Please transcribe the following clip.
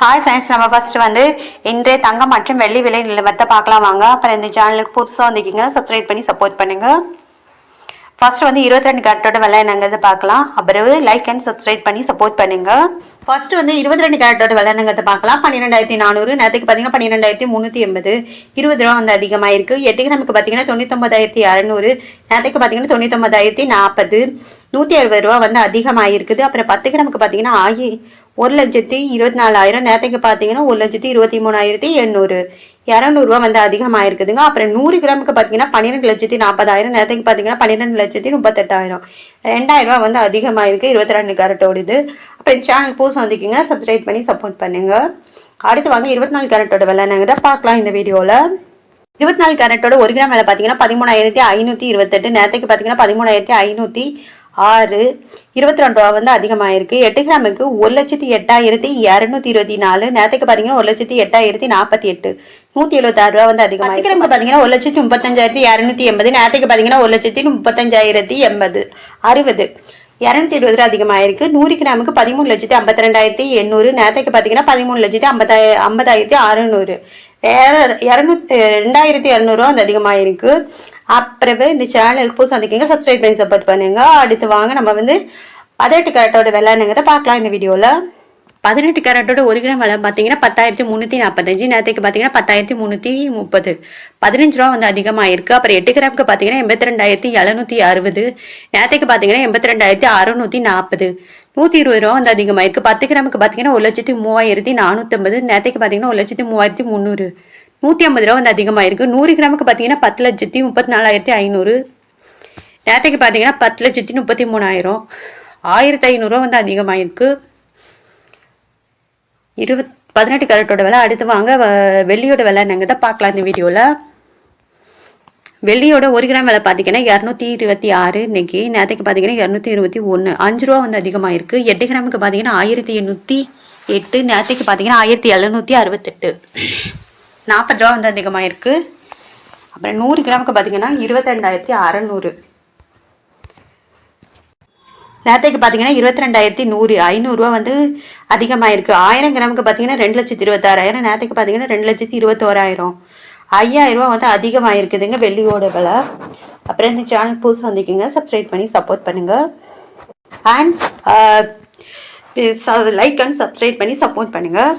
Hi friends நம்ம first வந்து இன்றைய தங்கம் மற்றும் வெள்ளி விலை நிலவரத்தை பார்க்கலாம் வாங்க. அப்புறம் இந்த சேனலுக்கு புதுசாக வந்திருக்கீங்கன்னா சப்ஸ்கிரைப் பண்ணி சப்போர்ட் பண்ணுங்க. ஃபர்ஸ்ட் வந்து இருபத்தி ரெண்டு கேரட்டோட விலை என்னங்கிறத பார்க்கலாம். அப்புறம் லைக் அண்ட் சப்ஸ்கிரைப் பண்ணி சப்போர்ட் பண்ணுங்க. ஃபர்ஸ்ட் வந்து இருபத்தி ரெண்டு கேரட்டோட விலை என்னங்கிறத பார்க்கலாம். பன்னிரெண்டாயிரத்தி நானூறு நேற்றுக்கு பார்த்தீங்கன்னா பன்னிரெண்டாயிரத்தி முந்நூற்றி எண்பது இருபது ரூபா வந்து அதிகமாக இருக்குது எட்டு கிராமுக்கு பார்த்தீங்கன்னா தொண்ணூத்தொம்பதாயிரத்தி அறநூறு நேற்றுக்கு பார்த்தீங்கன்னா தொண்ணூத்தொம்பதாயிரத்தி நாற்பது நூற்றி அறுபது ரூபா வந்து அதிகமாக இருக்குது அப்புறம் பத்து கிராமுக்கு பார்த்தீங்கன்னா ஆகி ஒரு லட்சத்தி இருபத்தி நாலாயிரம் நேரத்துக்கு பார்த்தீங்கன்னா ஒரு லட்சத்தி இருபத்தி மூணாயிரத்தி எண்ணூறு. இரநூறுவா வந்து அதிகமாக இருக்குதுங்க அப்புறம் நூறு கிராமுக்கு பார்த்தீங்கன்னா பன்னிரெண்டு லட்சத்தி நாற்பதாயிரம். நேரத்துக்கு பார்த்தீங்கன்னா பன்னிரெண்டு லட்சத்தி முப்பத்தெட்டாயிரம். ரெண்டாயிரரூவா வந்து அதிகமாக இருக்குது இருபத்தி ரெண்டு கேரட்டோட இது. அப்புறம் சேனல் புதுசு வந்துக்கிங்க சப்ஸ்கிரைப் பண்ணி சப்போர்ட் பண்ணுங்க. அடுத்து வாங்க இருபத்தி நாலு கேரட்டோட விலை நாங்கள் தான் பார்க்கலாம் இந்த வீடியோவில் இருபத்தி நாலு கேரட்டோட ஒரு கிராம் விலை பார்த்தீங்கன்னா பதிமூணாயிரத்தி ஐநூற்றி இருபத்தெட்டு. நேரத்துக்கு பார்த்தீங்கன்னா பதிமூணாயிரத்தி ஐநூற்றி ஆறு. இருபத்தி ரெண்டு ரூபா வந்து அதிகமாக இருக்குது எட்டு கிராமுக்கு ஒரு லட்சத்தி எட்டாயிரத்தி இரநூத்தி இருபத்தி நாலு நேற்றுக்கு பார்த்தீங்கன்னா ஒரு லட்சத்தி எட்டாயிரத்தி நாற்பத்தி எட்டு. நூற்றி எழுபத்தாறு ரூபா வந்து அதிகமாக பத்து கிராமுக்கு பார்த்தீங்கன்னா ஒரு லட்சத்தி முப்பத்தஞ்சாயிரத்தி இரநூத்தி எண்பது. நேற்றுக்கு பார்த்தீங்கன்னா ஒரு லட்சத்தி முப்பத்தஞ்சாயிரத்தி எண்பது. அறுபது. இரநூத்தி இருபது ரூபா அதிகமாக இருக்குது நூறு கிராமுக்கு பதிமூணு லட்சத்தி ஐம்பத்தி ரெண்டாயிரத்தி எண்ணூறு. நேற்றுக்கு பார்த்தீங்கன்னா பதிமூணு லட்சத்தி ஐம்பத்தாய ஐம்பதாயிரத்தி அறுநூறு. இரநூத்தி ரெண்டாயிரத்தி இரநூறுவா வந்து அதிகமாக இருக்குது அப்புறவே இந்த சேனலுக்கு புதுசு வந்துக்கிங்க சப்ஸ்கிரைப் பண்ணி சப்போர்ட் பண்ணுங்க. அடுத்து வாங்க நம்ம வந்து பதினெட்டு கேரட்டோட என்னங்கிறத பார்க்கலாம் இந்த வீடியோவில் பதினெட்டு கேரட்டோட ஒரு கிராம் விலை பார்த்தீங்கன்னா பத்தாயிரத்தி முந்நூற்றி நாற்பத்தஞ்சு நேரத்துக்கு பார்த்தீங்கன்னா பத்தாயிரத்தி முந்நூற்றி முப்பது. பதினஞ்சு ரூபா வந்து அதிகமாக இருக்குது அப்புறம் எட்டு கிராமுக்கு பார்த்தீங்கன்னா எண்பத்தி ரெண்டாயிரத்தி எழுநூற்றி அறுபது. நேரத்துக்கு பார்த்தீங்கன்னா எண்பத்தி ரெண்டாயிரத்தி அறுநூற்றி நாற்பது நூற்றி இருபது ரூபா வந்து அதிகமாக இருக்குது பத்து கிராமுக்கு பார்த்தீங்கன்னா ஒரு லட்சத்தி மூவாயிரத்தி நானூற்றம்பது நேரத்துக்கு பார்த்தீங்கன்னா ஒரு லட்சத்தி மூவாயிரத்தி முந்நூறு நூற்றி ஐம்பது ரூபா வந்து அதிகமாக இருக்குது நூறு கிராமுக்கு பார்த்தீங்கன்னா பத்து லட்சத்தி முப்பத்தி நாலாயிரத்தி ஐநூறு. நேற்றுக்கு பார்த்தீங்கன்னா பத்து லட்சத்தி முப்பத்தி மூணாயிரம். ஆயிரத்தி ஐநூறுரூவா வந்து அதிகமாக இருக்குது இருபத் பதினெட்டு கேரட்டோட விலை அடுத்து வாங்க வ- வெள்ளியோட விலை நாங்கள் தான் பார்க்கலாம் இந்த வீடியோவில் வெள்ளியோட ஒரு கிராம் விலை பார்த்தீங்கன்னா இரநூத்தி இருபத்தி ஆறு இன்னைக்கு. நேற்றுக்கு பார்த்தீங்கன்னா இரநூத்தி இருபத்தி ஒன்று அஞ்சு ரூபா வந்து அதிகமாக இருக்குது எட்டு கிராமுக்கு பார்த்தீங்கன்னா ஆயிரத்தி எண்ணூற்றி எட்டு. நேற்றுக்கு பார்த்தீங்கன்னா ஆயிரத்தி எழுநூற்றி அறுபத்தெட்டு. நாற்பது ரூபா வந்து அதிகமாக இருக்குது அப்புறம் நூறு கிராமுக்கு பார்த்தீங்கன்னா இருபத்தி ரெண்டாயிரத்தி அறநூறு. நேரத்துக்கு பார்த்தீங்கன்னா இருபத்தி ரெண்டாயிரத்தி நூறு ஐநூறுரூவா வந்து அதிகமாக இருக்குது ஆயிரம் கிராமுக்கு பார்த்தீங்கன்னா ரெண்டு லட்சத்தி இருபத்தாறாயிரம். நேரத்துக்கு பார்த்தீங்கன்னா ரெண்டு லட்சத்தி இருபத்தோராயிரம். ஐயாயிரரூவா வந்து அதிகமாக இருக்குதுங்க வெள்ளியோட விலை. அப்புறம் இந்த சேனல் புதுசு வந்திருக்கீங்க சப்ஸ்கிரைப் பண்ணி சப்போர்ட் பண்ணுங்கள் அண்ட் லைக் அண்ட் சப்ஸ்கிரைப் பண்ணி சப்போர்ட் பண்ணுங்கள்